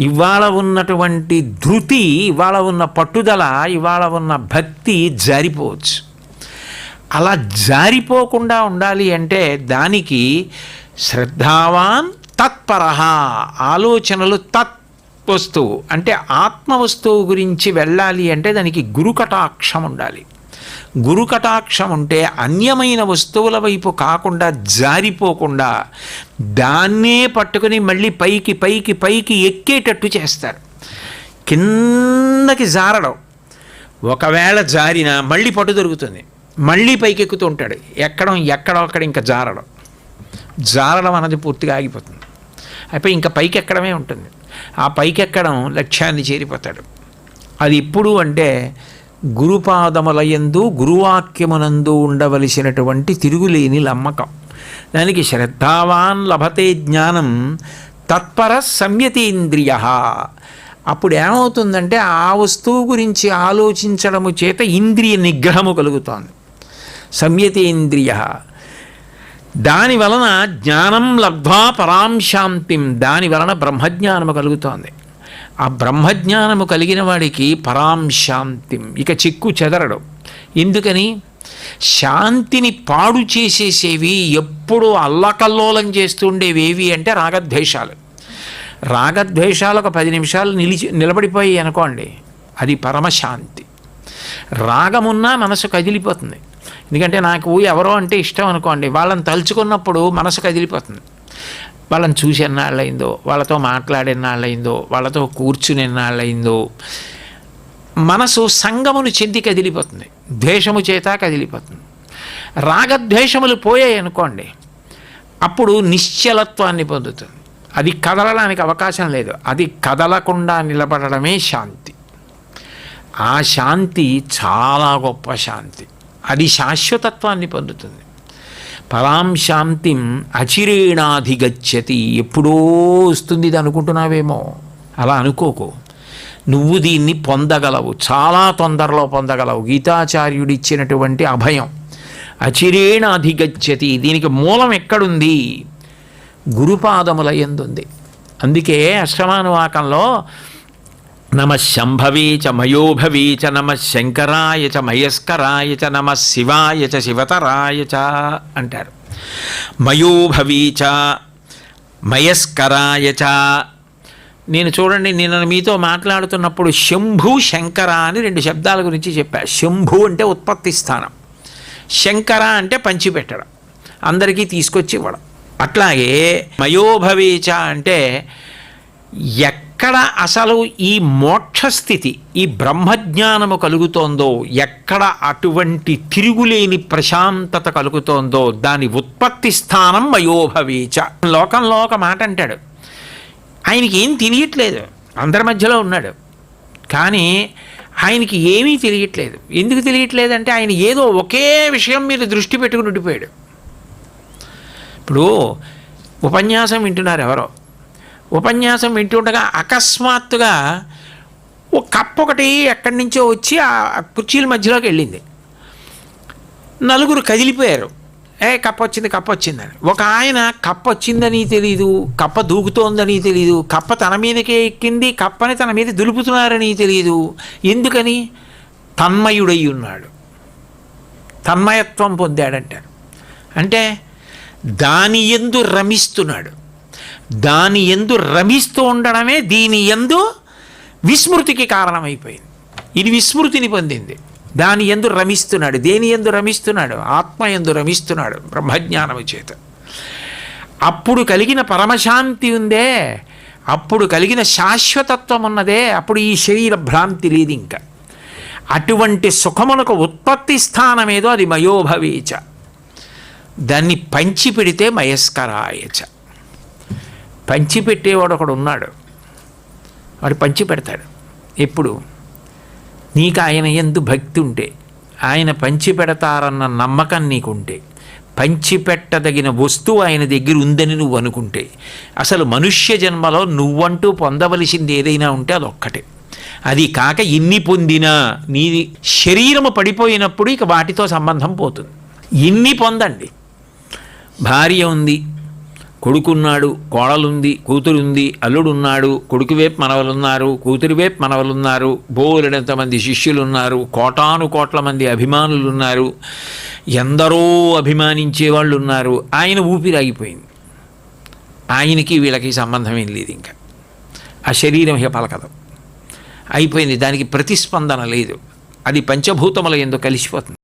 ఇవాళ ఉన్నటువంటి ధృతి ఇవాళ ఉన్న పట్టుదల ఇవాళ ఉన్న భక్తి జారిపోవచ్చు. అలా జారిపోకుండా ఉండాలి అంటే దానికి శ్రద్ధావాన్ తత్పర ఆలోచనలు తత్ వస్తువు అంటే ఆత్మ వస్తువు గురించి వెళ్ళాలి అంటే దానికి గురు కటాక్షం ఉండాలి. గురు కటాక్షం ఉంటే అన్యమైన వస్తువుల వైపు కాకుండా జారిపోకుండా దాన్నే పట్టుకుని మళ్ళీ పైకి పైకి పైకి ఎక్కేటట్టు చేస్తారు. కిందకి జారడం. ఒకవేళ జారినా మళ్ళీ పట్టు దొరుకుతుంది. మళ్ళీ పైకి ఎక్కుతూ ఉంటాడు. ఎక్కడం ఎక్కడం అక్కడ ఇంకా జారడం. జారడం అన్నది పూర్తిగా ఆగిపోతుంది. అయిపోయి ఇంకా పైకి ఎక్కడమే ఉంటుంది. ఆ పైకి ఎక్కడం లక్ష్యాన్ని చేరిపోతాడు. అది ఇప్పుడు అంటే గురుపాదములయందు గురువాక్యమునందు ఉండవలసినటువంటి తిరుగులేని నమ్మకం దానికి శ్రద్ధావాన్ లభతే జ్ఞానం తత్పర సంయతీంద్రియ. అప్పుడు ఏమవుతుందంటే ఆ వస్తువు గురించి ఆలోచించడము చేత ఇంద్రియ నిగ్రహము కలుగుతోంది. సంయతేంద్రియ. దాని వలన జ్ఞానం లబ్ధ్వా పరాం శాంతిం దాని వలన బ్రహ్మజ్ఞానము కలుగుతోంది. ఆ బ్రహ్మజ్ఞానము కలిగిన వాడికి పరాం శాంతిం. ఇక చిక్కు చెదరడు. ఎందుకని? శాంతిని పాడు చేసేసేవి ఎప్పుడూ అల్లకల్లోలం చేస్తుండేవి ఏవి అంటే రాగద్వేషాలు. రాగద్వేషాలు ఒక పది నిమిషాలు నిలిచి నిలబడిపోయి అనుకోండి అది పరమశాంతి రాగమున్నా మనసు కదిలిపోతుంది. ఎందుకంటే నాకు ఎవరో అంటే ఇష్టం అనుకోండి వాళ్ళని తలుచుకున్నప్పుడు మనసు కదిలిపోతుంది. వాళ్ళని చూసి ఎన్నాళ్ళయిందో వాళ్ళతో మాట్లాడి ఎన్నాళ్ళయిందో వాళ్ళతో కూర్చుని ఎన్నాళ్ళయిందో మనసు సంగమును చెంది కదిలిపోతుంది. ద్వేషము చేత కదిలిపోతుంది. రాగద్వేషములు పోయాయి అనుకోండి అప్పుడు నిశ్చలత్వాన్ని పొందుతుంది. అది కదలడానికి అవకాశం లేదు. అది కదలకుండా నిలబడడమే శాంతి. ఆ శాంతి చాలా గొప్ప శాంతి. అది శాశ్వతత్వాన్ని పొందుతుంది. పలాం శాంతిం అచిరేణాధిగచ్చతి. ఎప్పుడో వస్తుంది ఇది అనుకుంటున్నావేమో. అలా అనుకోకు. నువ్వు దీన్ని పొందగలవు. చాలా తొందరలో పొందగలవు. గీతాచార్యుడు ఇచ్చినటువంటి అభయం. అచిరేణాధిగచ్చతి. దీనికి మూలం ఎక్కడుంది? గురుపాదముల ఎందుంది అందుకే అష్టమానువాకంలో నమ శంభవీ చ మయోభవీ చ నమ శంకరాయ చ మయస్కరాయ చ నమ శివాయ చ శివతరాయ చ అంటారు. మయోభవీ చ మయస్కరాయ చ. నేను చూడండి నేను మీతో మాట్లాడుతున్నప్పుడు శంభు శంకర అని రెండు శబ్దాల గురించి చెప్పా. శంభు అంటే ఉత్పత్తి స్థానం. శంకర అంటే పంచిపెట్టడం. అందరికీ తీసుకొచ్చి ఇవ్వడం. అట్లాగే మయోభవీచ అంటే ఎక్కడ అసలు ఈ మోక్షస్థితి ఈ బ్రహ్మజ్ఞానము కలుగుతోందో ఎక్కడ అటువంటి తిరుగులేని ప్రశాంతత కలుగుతోందో దాని ఉత్పత్తి స్థానం మయోభవీచ లోకంలో ఒక మాట అంటాడు. ఆయనకి ఏం తెలియట్లేదు. అందరి మధ్యలో ఉన్నాడు. కానీ ఆయనకి ఏమీ తెలియట్లేదు. ఎందుకు తెలియట్లేదంటే ఆయన ఏదో ఒకే విషయం మీద దృష్టి పెట్టుకుని ఉండిపోయాడు. ఇప్పుడు ఉపన్యాసం వింటున్నారు ఎవరో. ఉపన్యాసం వింటుండగా అకస్మాత్తుగా ఓ కప్పు ఒకటి ఎక్కడి నుంచో వచ్చి ఆ కుర్చీల మధ్యలోకి వెళ్ళింది. నలుగురు కదిలిపోయారు. ఏ కప్ప వచ్చింది కప్ప వచ్చిందని. ఒక ఆయన కప్ప వచ్చిందని తెలీదు కప్ప దూకుతోందని తెలీదు కప్ప తన మీదకే ఎక్కింది కప్పని తన మీద దులుపుతున్నారని తెలియదు ఎందుకని? తన్మయుడై ఉన్నాడు. తన్మయత్వం పొందాడంటారు. అంటే దాని ఎందు రమిస్తున్నాడు. దాని ఎందు రమిస్తూ ఉండడమే దీని ఎందు విస్మృతికి కారణమైపోయింది. ఇది విస్మృతిని పొందింది. దాని ఎందు రమిస్తున్నాడు. దేని ఎందు రమిస్తున్నాడు? ఆత్మ ఎందు రమిస్తున్నాడు బ్రహ్మజ్ఞానము చేత. అప్పుడు కలిగిన పరమశాంతి ఉందే. అప్పుడు కలిగిన శాశ్వతత్వం ఉన్నదే. అప్పుడు ఈ శరీర భ్రాంతి లేదు ఇంకా. అటువంటి సుఖమునకు ఉత్పత్తి స్థానమేదో అది మయోభవేచ. దాన్ని పంచి పెడితే మయస్కరాయచ. పంచి పెట్టేవాడు ఒకడు ఉన్నాడు వాడు పంచి పెడతాడు ఎప్పుడు? నీకు ఆయన ఎందు భక్తి ఉంటే ఆయన పంచి పెడతారన్న నమ్మకం నీకుంటే పంచిపెట్టదగిన వస్తువు ఆయన దగ్గర ఉందని నువ్వు అనుకుంటే అసలు మనుష్య జన్మలో నువ్వంటూ పొందవలసింది ఏదైనా ఉంటే అదొక్కటే. అది కాక ఎన్ని పొందినా నీ శరీరము పడిపోయినప్పుడు ఇక వాటితో సంబంధం పోతుంది. ఎన్ని పొందండి. భార్య ఉంది కొడుకున్నాడు కోడలుంది కూతురుంది అల్లుడున్నాడు కొడుకు వైపు మనవలున్నారు కూతురు వైపు మనవలున్నారు బోలెడంత మంది శిష్యులున్నారు కోటాను కోట్ల మంది అభిమానులున్నారు ఎందరో అభిమానించే వాళ్ళు ఉన్నారు ఆయన ఊపిరాగిపోయింది. ఆయనకి వీళ్ళకి సంబంధం ఏం లేదు ఇంకా. ఆ శరీరం ఇక పలకదు. అయిపోయింది. దానికి ప్రతిస్పందన లేదు. అది పంచభూతముల ఎందుకు కలిసిపోతుంది.